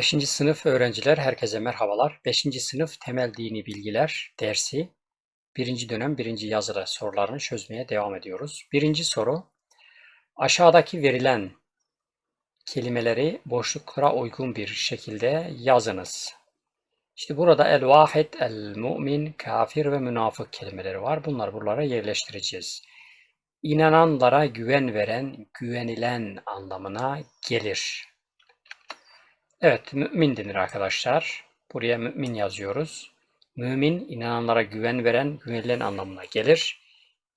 5. sınıf öğrenciler herkese merhabalar. 5. sınıf temel dini bilgiler dersi 1. dönem 1. yazılı sorularını çözmeye devam ediyoruz. Birinci soru aşağıdaki verilen kelimeleri boşluklara uygun bir şekilde yazınız. İşte burada el-vahid, el-mu'min, kafir ve münafık kelimeleri var. Bunları buralara yerleştireceğiz. İnananlara güven veren, güvenilen anlamına gelir. Evet, mümin denir arkadaşlar. Buraya mümin yazıyoruz. Mümin, inananlara güven veren, güvenilen anlamına gelir.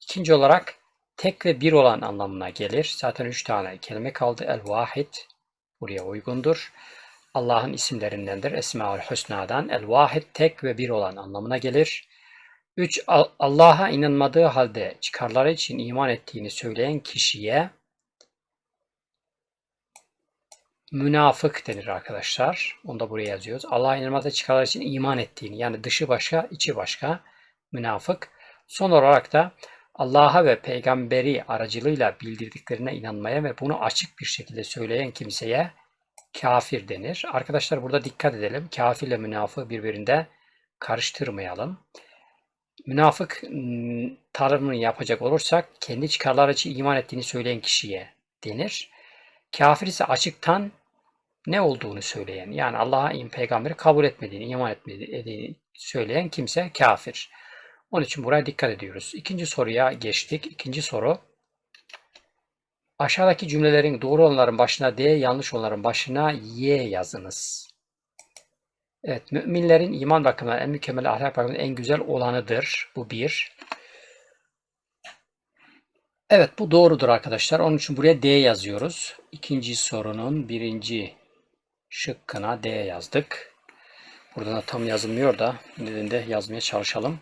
İkinci olarak tek ve bir olan anlamına gelir. Zaten üç tane kelime kaldı. El-Vahid buraya uygundur. Allah'ın isimlerindendir. Esmaül Hüsna'dan. El-Vahid tek ve bir olan anlamına gelir. 3. Allah'a inanmadığı halde çıkarları için iman ettiğini söyleyen kişiye münafık denir arkadaşlar. Onu da buraya yazıyoruz. Allah'a inanmadığı çıkarları için iman ettiğini yani dışı başka, içi başka münafık. Son olarak da Allah'a ve peygamberi aracılığıyla bildirdiklerine inanmaya ve bunu açık bir şekilde söyleyen kimseye kafir denir. Arkadaşlar burada dikkat edelim. Kafirle münafığı birbirinde karıştırmayalım. Münafık tanımını yapacak olursak kendi çıkarları için iman ettiğini söyleyen kişiye denir. Kafir ise açıktan ne olduğunu söyleyen yani Allah'a peygamberi kabul etmediğini, iman etmediğini söyleyen kimse kafir. Onun için buraya dikkat ediyoruz. İkinci soruya geçtik. İkinci soru. Aşağıdaki cümlelerin doğru olanların başına D, yanlış olanların başına Y yazınız. Evet, müminlerin iman bakımından en mükemmel ahlak bakımından en güzel olanıdır. Bu bir. Evet, bu doğrudur arkadaşlar. Onun için buraya D yazıyoruz. İkinci sorunun birinci şıkkına D yazdık. Burada da tam yazılmıyor da neden de yazmaya çalışalım.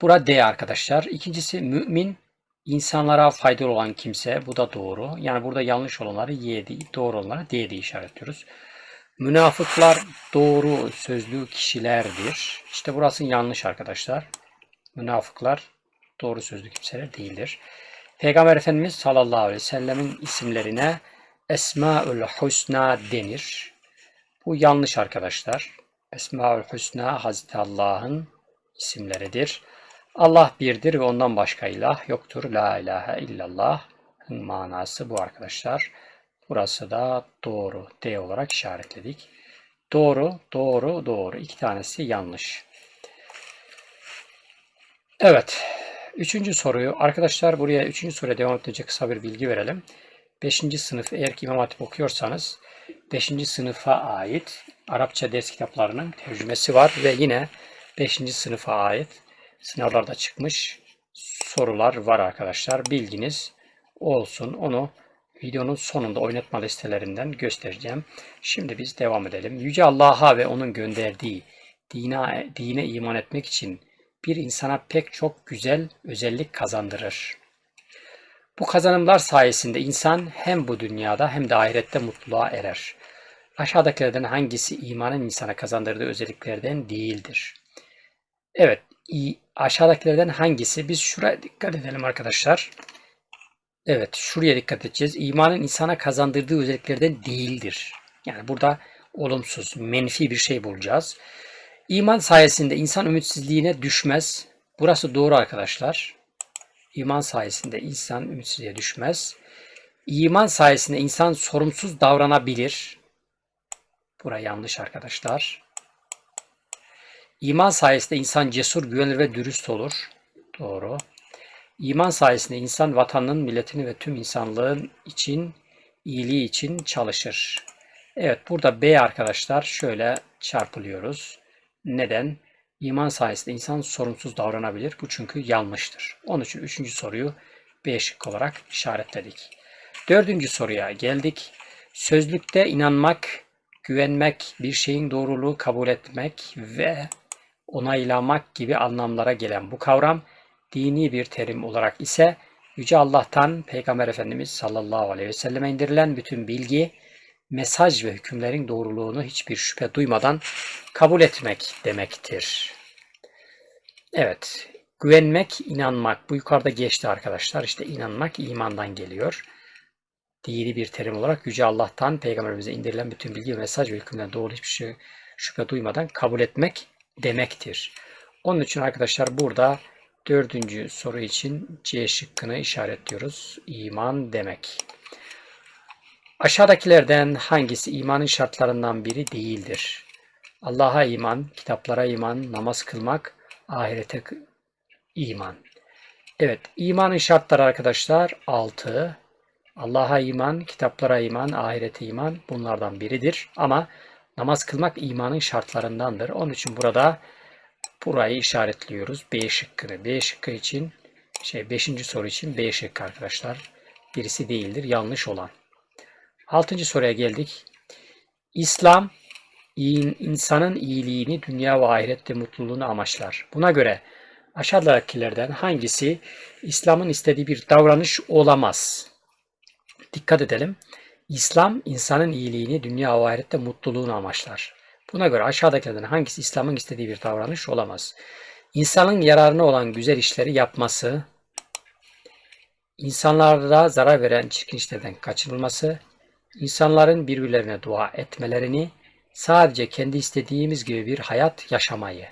Bura D arkadaşlar. İkincisi mümin insanlara faydalı olan kimse. Bu da doğru. Yani burada yanlış olanları Y değil, doğru olanları D diye işaretliyoruz. Münafıklar doğru sözlü kişilerdir. İşte burası yanlış arkadaşlar. Münafıklar doğru sözlü kimseler değildir. Peygamber Efendimiz sallallahu aleyhi ve sellemin isimlerine Esmaül Husna denir. Bu yanlış arkadaşlar. Esmaül Hüsna Hazreti Allah'ın isimleridir. Allah birdir ve ondan başka ilah yoktur. La ilahe illallah manası bu arkadaşlar. Burası da doğru D olarak işaretledik. Doğru, doğru, doğru. İki tanesi yanlış. Evet. Üçüncü soruyu arkadaşlar buraya üçüncü soruya devam edecek kısa bir bilgi verelim. Beşinci sınıf eğer ki İmam Hatip okuyorsanız 5. sınıfa ait Arapça ders kitaplarının tercümesi var ve yine 5. sınıfa ait sınavlarda çıkmış sorular var arkadaşlar. Bilginiz olsun. Onu videonun sonunda oynatma listelerinden göstereceğim. Şimdi biz devam edelim. Yüce Allah'a ve onun gönderdiği dine, dine iman etmek için bir insana pek çok güzel özellik kazandırır. Bu kazanımlar sayesinde insan hem bu dünyada hem de ahirette mutluluğa erer. Aşağıdakilerden hangisi imanın insana kazandırdığı özelliklerden değildir? Evet, aşağıdakilerden hangisi? Biz şuraya dikkat edelim arkadaşlar. Evet, şuraya dikkat edeceğiz. İmanın insana kazandırdığı özelliklerden değildir. Yani burada olumsuz, menfi bir şey bulacağız. İman sayesinde insan ümitsizliğine düşmez. Burası doğru arkadaşlar. İman sayesinde insan ümitsizliğe düşmez. İman sayesinde insan sorumsuz davranabilir. Bura yanlış arkadaşlar. İman sayesinde insan cesur, güvenilir ve dürüst olur. Doğru. İman sayesinde insan vatanının, milletini ve tüm insanlığın için, iyiliği için çalışır. Evet burada B arkadaşlar şöyle çarpılıyoruz. Neden? İman sayesinde insan sorumsuz davranabilir. Bu çünkü yanlıştır. Onun için üçüncü soruyu B olarak işaretledik. Dördüncü soruya geldik. Sözlükte inanmak, güvenmek, bir şeyin doğruluğu kabul etmek ve onaylamak gibi anlamlara gelen bu kavram dini bir terim olarak ise Yüce Allah'tan Peygamber Efendimiz sallallahu aleyhi ve selleme indirilen bütün bilgi, mesaj ve hükümlerin doğruluğunu hiçbir şüphe duymadan kabul etmek demektir. Evet, güvenmek, inanmak. Bu yukarıda geçti arkadaşlar. İşte inanmak imandan geliyor. dini bir terim olarak Yüce Allah'tan Peygamberimize indirilen bütün bilgi, mesaj ve hükümden doğru hiçbir şey şüphe duymadan kabul etmek demektir. Onun için arkadaşlar burada dördüncü soru için C şıkkını işaretliyoruz. İman demek. Aşağıdakilerden hangisi imanın şartlarından biri değildir? Allah'a iman, kitaplara iman, namaz kılmak, ahirete iman. Evet, imanın şartları arkadaşlar 6. Allah'a iman, kitaplara iman, ahirete iman bunlardan biridir. Ama namaz kılmak imanın şartlarındandır. Onun için burada burayı işaretliyoruz. B şıkkını. B şıkkı için şey 5. soru için B şıkkı arkadaşlar. Birisi değildir. Yanlış olan. 6. soruya geldik. İslam insanın iyiliğini, dünya ve ahirette mutluluğunu amaçlar. Buna göre aşağıdakilerden hangisi İslam'ın istediği bir davranış olamaz? Dikkat edelim. İslam insanın iyiliğini, dünya ve ahirette mutluluğunu amaçlar. Buna göre aşağıdakilerden hangisi İslam'ın istediği bir davranış olamaz? İnsanın yararına olan güzel işleri yapması, insanlara zarar veren çirkin işlerden kaçınılması, insanların birbirlerine dua etmelerini, sadece kendi istediğimiz gibi bir hayat yaşamayı.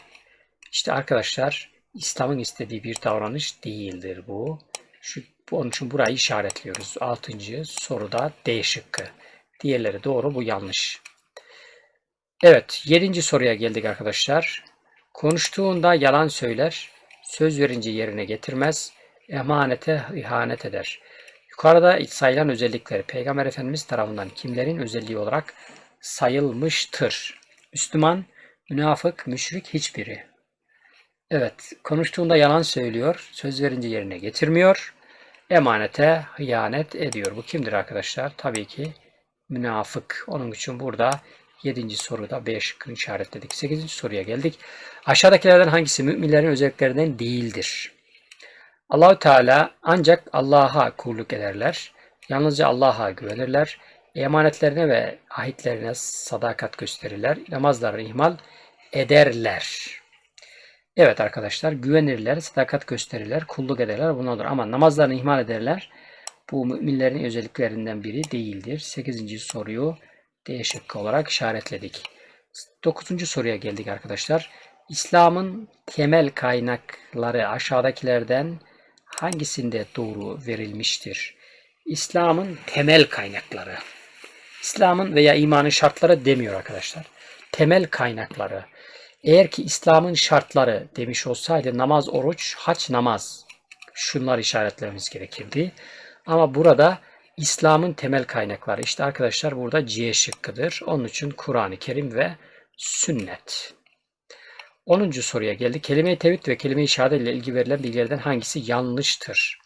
İşte arkadaşlar İslam'ın istediği bir davranış değildir bu. Şu, onun için burayı işaretliyoruz. Altıncı soruda D şıkkı. Diğerleri doğru bu yanlış. Evet yedinci soruya geldik arkadaşlar. Konuştuğunda yalan söyler, söz verince yerine getirmez, emanete ihanet eder. Yukarıda sayılan özellikleri Peygamber Efendimiz tarafından kimlerin özelliği olarak sayılmıştır? Müslüman, münafık, müşrik hiçbiri. Evet, konuştuğunda yalan söylüyor, söz verince yerine getirmiyor, emanete hıyanet ediyor. Bu kimdir arkadaşlar? Tabii ki münafık. Onun için burada 7. soruda B işaretledik. 8. soruya geldik. Aşağıdakilerden hangisi müminlerin özelliklerinden değildir? Allahü Teala ancak Allah'a kulluk ederler. Yalnızca Allah'a güvenirler. Emanetlerine ve ahitlerine sadakat gösterirler. Namazlarını ihmal ederler. Evet arkadaşlar güvenirler, sadakat gösterirler, kulluk ederler bunlardır. Ama namazlarını ihmal ederler. Bu müminlerin özelliklerinden biri değildir. 8. soruyu D olarak işaretledik. 9. soruya geldik arkadaşlar. İslam'ın temel kaynakları aşağıdakilerden hangisinde doğru verilmiştir? İslam'ın temel kaynakları. İslam'ın veya imanın şartları demiyor arkadaşlar. Temel kaynakları. Eğer ki İslam'ın şartları demiş olsaydı namaz, oruç, haç, namaz şunlar işaretlememiz gerekirdi. Ama burada İslam'ın temel kaynakları. İşte arkadaşlar burada C şıkkıdır. Onun için Kur'an-ı Kerim ve sünnet. 10. soruya geldi. Kelime-i tevhid ve kelime-i şehadet ile ilgili verilen bilgilerden hangisi yanlıştır?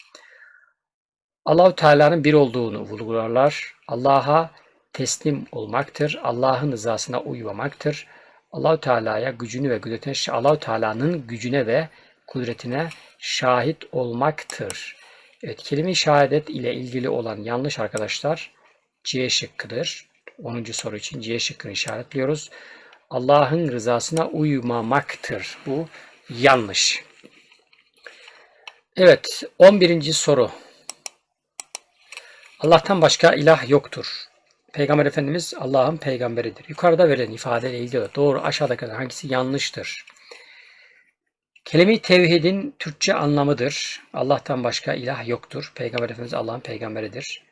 Allahu Teala'nın bir olduğunu vurgularlar. Allah'a teslim olmaktır. Allah'ın rızasına uymamaktır. Allahu Teala'ya gücünü ve kudretine Allahu Teala'nın gücüne ve kudretine şahit olmaktır. Evet, kelime-i şehadet ile ilgili olan yanlış arkadaşlar C şıkkıdır. 10. soru için C şıkkını işaretliyoruz. Allah'ın rızasına uymamaktır. Bu yanlış. Evet, 11. soru. Allah'tan başka ilah yoktur. Peygamber Efendimiz Allah'ın peygamberidir. Yukarıda verilen ifadeyle ilgili doğru aşağıdaki hangisi yanlıştır? Kelime-i tevhidin Türkçe anlamıdır. Allah'tan başka ilah yoktur. Peygamber Efendimiz Allah'ın peygamberidir.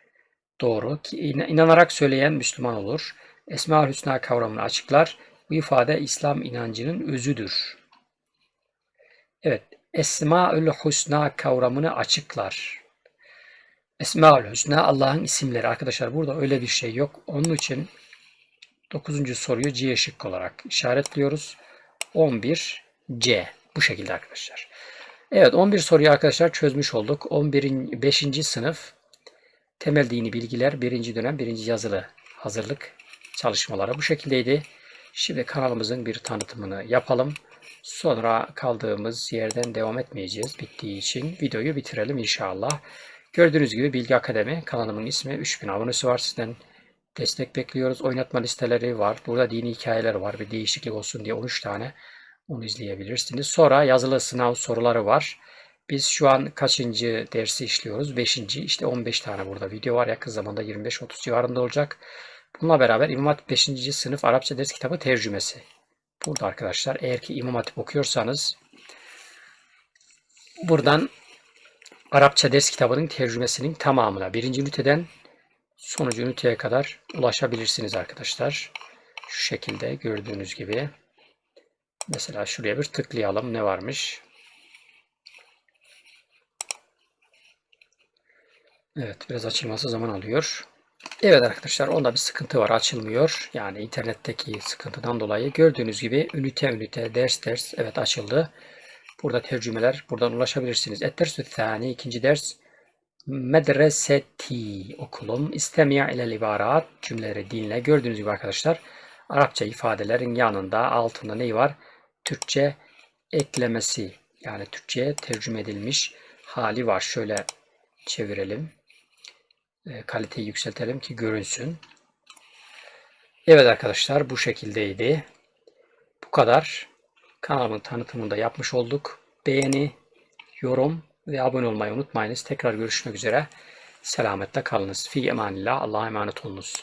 Doğru. İnanarak söyleyen Müslüman olur. Esma-ül Hüsna kavramını açıklar. Bu ifade İslam inancının özüdür. Evet. Esma-ül Hüsna kavramını açıklar. Esma-ül Hüsna Allah'ın isimleri. Arkadaşlar burada öyle bir şey yok. Onun için 9. soruyu C şık olarak işaretliyoruz. 11 C. Bu şekilde arkadaşlar. Evet 11 soruyu arkadaşlar çözmüş olduk. 11. 5. sınıf temel dini bilgiler 1. dönem 1. yazılı hazırlık çalışmaları bu şekildeydi. Şimdi kanalımızın bir tanıtımını yapalım. Sonra kaldığımız yerden devam etmeyeceğiz. Bittiği için videoyu bitirelim inşallah. Gördüğünüz gibi Bilgi Akademi kanalımın ismi 3000 abonesi var. Sizden destek bekliyoruz. Oynatma listeleri var. Burada dini hikayeler var. Bir değişiklik olsun diye 13 tane onu izleyebilirsiniz. Sonra yazılı sınav soruları var. Biz şu an kaçıncı dersi işliyoruz? Beşinci. İşte 15 tane burada video var. Yakın zamanda 25-30 civarında olacak. Bununla beraber İmam Hatip 5. sınıf Arapça ders kitabı tercümesi. Burada arkadaşlar eğer ki İmam Hatip okuyorsanız buradan Arapça ders kitabının tercümesinin tamamına birinci üniteden sonuncu üniteye kadar ulaşabilirsiniz arkadaşlar. Şu şekilde gördüğünüz gibi. Mesela şuraya bir tıklayalım. Ne varmış? Evet biraz açılması zaman alıyor. Evet arkadaşlar onda bir sıkıntı var açılmıyor. Yani internetteki sıkıntıdan dolayı gördüğünüz gibi ünite ünite ders ders evet açıldı. Burada tercümeler buradan ulaşabilirsiniz. Et-dersü thani ikinci ders medreseti okulum istemiya ile ibarat cümleleri dinle. Gördüğünüz gibi arkadaşlar Arapça ifadelerin yanında altında neyi var? Türkçe eklemesi yani Türkçe'ye tercüme edilmiş hali var. Şöyle çevirelim. E, kaliteyi yükseltelim ki görünsün. Evet arkadaşlar bu şekildeydi. Bu kadar. Kanalımın tanıtımını da yapmış olduk. Beğeni, yorum ve abone olmayı unutmayınız. Tekrar görüşmek üzere. Selametle kalınız. Fi emanillah. Allah'a emanet olunuz.